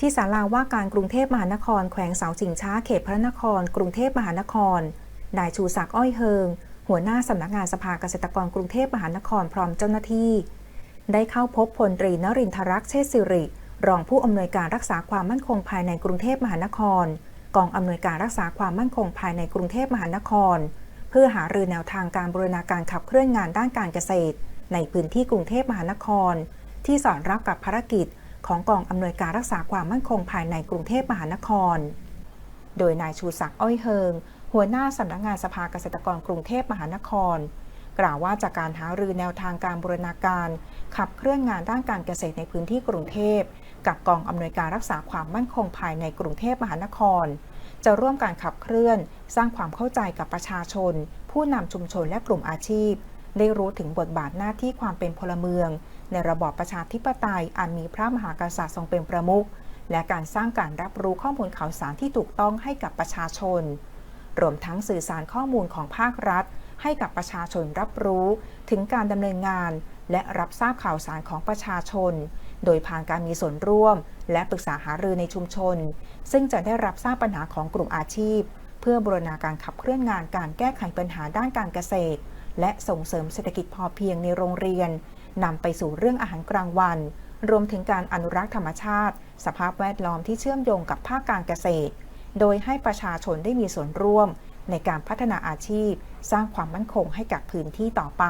ที่ศาลาว่าการกรุงเทพมหานครแขวงเสาชิงช้าเขตพระนคร กรุงเทพมหานคร นายชูศักดิ์อ้อยเฮิง หัวหน้าสำนักงานสภาเกษตรกรกรุงเทพมหานครพร้อมเจ้าหน้าที่ ได้เข้าพบพลตรีนรินทรักษ์เชษสิริ รองผู้อำนวยการรักษาความมั่นคงภายในกรุงเทพมหานคร กองอำนวยการรักษาความมั่นคงภายในกรุงเทพมหานคร เพื่อหารือแนวทางการบูรณาการขับเคลื่อนงานด้านการเกษตร ในพื้นที่กรุงเทพมหานคร ที่สอดรับกับภารกิจ ของกองอำนวยการรักษาความมั่นคงภายในกรุงเทพมหานคร โดยนายชูศักดิ์อ้อยเฮิง หัวหน้าสำนักงานสภาเกษตรกรกรุงเทพมหานคร กล่าวว่าจากการหารือแนวทางการบูรณาการ ขับเคลื่อนงานด้านการเกษตรในพื้นที่กรุงเทพ กับกองอำนวยการรักษาความมั่นคงภายในกรุงเทพมหานคร จะร่วมการขับเคลื่อน สร้างความเข้าใจกับประชาชน ผู้นำชุมชนและกลุ่มอาชีพ ได้รู้ถึงบทบาทหน้าที่ความเป็นพลเมือง ในระบอบประชาธิปไตยอันมีพระมหากษัตริย์ทรงเป็นประมุขและการสร้างการรับรู้ข้อมูลข่าวสารที่ถูกต้องให้กับประชาชน รวมทั้งสื่อสารข้อมูลของภาครัฐ ให้กับประชาชนรับรู้ ถึงการดำเนินงาน และรับทราบข่าวสารของประชาชน โดยผ่านการมีส่วนร่วม และปรึกษาหารือในชุมชน ซึ่งจะได้รับทราบปัญหาของกลุ่มอาชีพ เพื่อบูรณาการขับเคลื่อนงานการแก้ไขปัญหาด้านการเกษตร และส่งเสริมเศรษฐกิจพอเพียงในโรงเรียนนำไปสู่เรื่องอาหารกลางวัน รวมถึงการอนุรักษ์ธรรมชาติ สภาพแวดล้อมที่เชื่อมโยงกับภาคการเกษตร โดยให้ประชาชนได้มีส่วนร่วม ในการพัฒนาอาชีพ สร้างความมั่นคงให้กับพื้นที่ต่อไป